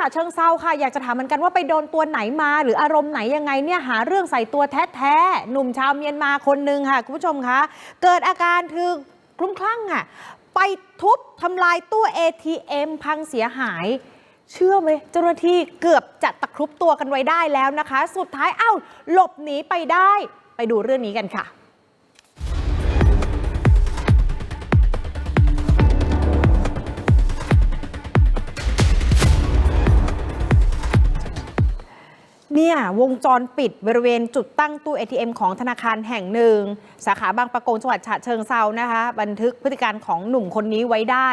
ฉะเชิงเซาค่ะ อยากจะถามเหมือนกันว่าไปโดนตัวไหนมา หรืออารมณ์ไหนยังไงเนี่ยหาเรื่องใส่ตัวแท้ๆหนุ่มชาวเมียนมาคนหนึ่งค่ะ คุณผู้ชมคะเกิดอาการคือคลุ้มคลั่งอะไปทุบทำลายตู้ ATM พังเสียหาย เชื่อไหมเจ้าหน้าที่เกือบจะตะครุบตัวกันไว้ได้แล้วนะคะ สุดท้ายเอ้าหลบหนีไปได้ ไปดูเรื่องนี้กันค่ะ เนี่ยวงจรปิดบริเวณจุดตั้งตู้ ATM ของธนาคารแห่งหนึ่ง สาขาบางประกงจังหวัดฉะเชิงเซานะคะ บันทึกพฤติการของหนุ่มคนนี้ไว้ได้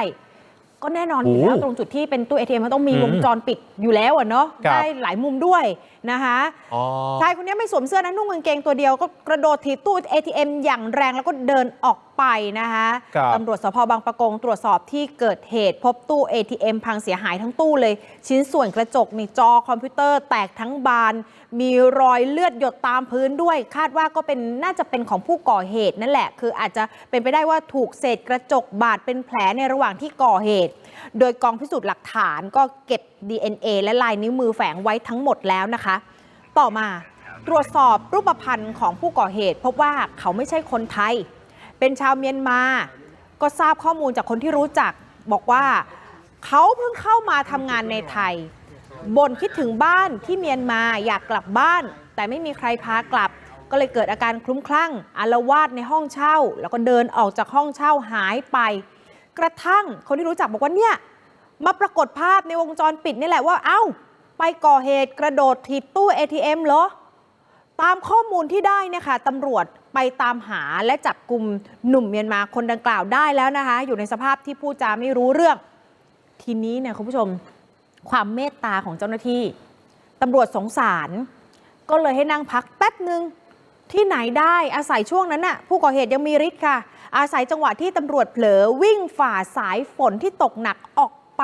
ก็แน่นอนอยู่แล้วโอ้ตรงจุดที่เป็นตู้ ATM มันต้องมีอืมวงจรปิดอยู่แล้วอะเนาะครับได้หลายมุมด้วยนะคะอ๋อ ชายคนนี้ไม่สวมเสื้อนะนุ่งกางเกงตัวเดียวก็กระโดดถีบตู้ ATM อย่างแรงแล้วก็เดินออก ไปนะคะครับตำรวจสพบางประกงตรวจสอบที่เกิดเหตุพบตู้ ATM พังเสียหายทั้งตู้เลย ชิ้นส่วนกระจกมีจอคอมพิวเตอร์แตกทั้งบาน มีรอยเลือดหยดตามพื้นด้วย คาดว่าก็เป็นน่าจะเป็นของผู้ก่อเหตุนั่นแหละ คืออาจจะเป็นไปได้ว่าถูกเศษกระจกบาดเป็นแผลในระหว่างที่ก่อเหตุ โดยกองพิสูจน์หลักฐานก็เก็บ DNA และลายนิ้วมือแฝงไว้ทั้งหมดแล้วนะคะ ต่อมา ตรวจสอบรูปพรรณของผู้ก่อเหตุ พบว่าเขาไม่ใช่คนไทย เป็นชาวเมียนมา ก็ทราบข้อมูลจากคนที่รู้จัก บอกว่าเขาเพิ่งเข้ามาทำงานในไทยบ่นคิดถึงบ้านที่เมียนมาอยากกลับบ้าน แต่ไม่มีใครพากลับ ก็เลยเกิดอาการคลุ้มคลั่งอารวาสในห้องเช่า แล้วก็เดินออกจากห้องเช่าหายไป กระทั่งคนที่รู้จักบอกว่าเนี่ยมาปรากฏภาพในวงจรปิดนี่แหละว่าเอ้า ไปก่อเหตุกระโดดถีบตู้ ATM เหรอ ตามข้อมูลที่ได้เนะคะตำรวจ ไปตามหาและจับกลุ่มหนุ่มเมียนมาคนดังกล่าวได้แล้วนะคะ อยู่ในสภาพที่พูดจาไม่รู้เรื่อง ทีนี้เนี่ยคุณผู้ชมความเมตตาของเจ้าหน้าที่ตำรวจสงสาร ก็เลยให้นั่งพักแป๊บหนึ่งที่ไหนได้อาศัยช่วงนั้นน่ะผู้ก่อเหตุยังมีฤทธิ์ค่ะ อาศัยจังหวะที่ตำรวจเผลอวิ่งฝ่าสายฝนที่ตกหนักออกไป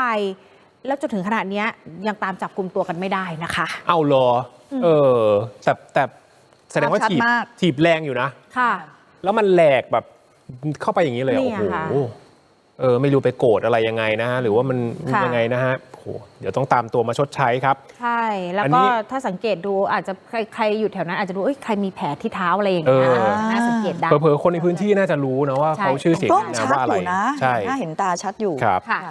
แล้วจนถึงขณะนี้ยังตามจับกลุ่มตัวกันไม่ได้นะคะ เอาเหรอ เออแต่แต่ แสดงว่าชัดถีบมาก ถีบแรงอยู่นะ ค่ะ แล้วมันแหลกแบบเข้าไปอย่างนี้เลยอะเนี่โอ้ยโหค่ะ เออไม่รู้ไปโกรธอะไรยังไงนะฮะหรือว่ามันค่ะ ยังไงนะฮะโอ้โหเดี๋ยวต้องตามตัวมาชดใช้ครับ ใช่ แล้วอันก็นี้ถ้าสังเกตดูอาจจะใครใครอยู่แถวนั้นอาจจะดูเอ้ยใครมีแผลที่เท้าอะไรอย่างเงี้ยเออ น่าสังเกตได้ เผลอๆคนในพื้นที่นะว่าใช่ เขาชื่อเสียงกล้องนะชัดว่าอะอไรยู่นะใช่น่าเห็นตาชัดอยู่ ครับ ค่ะ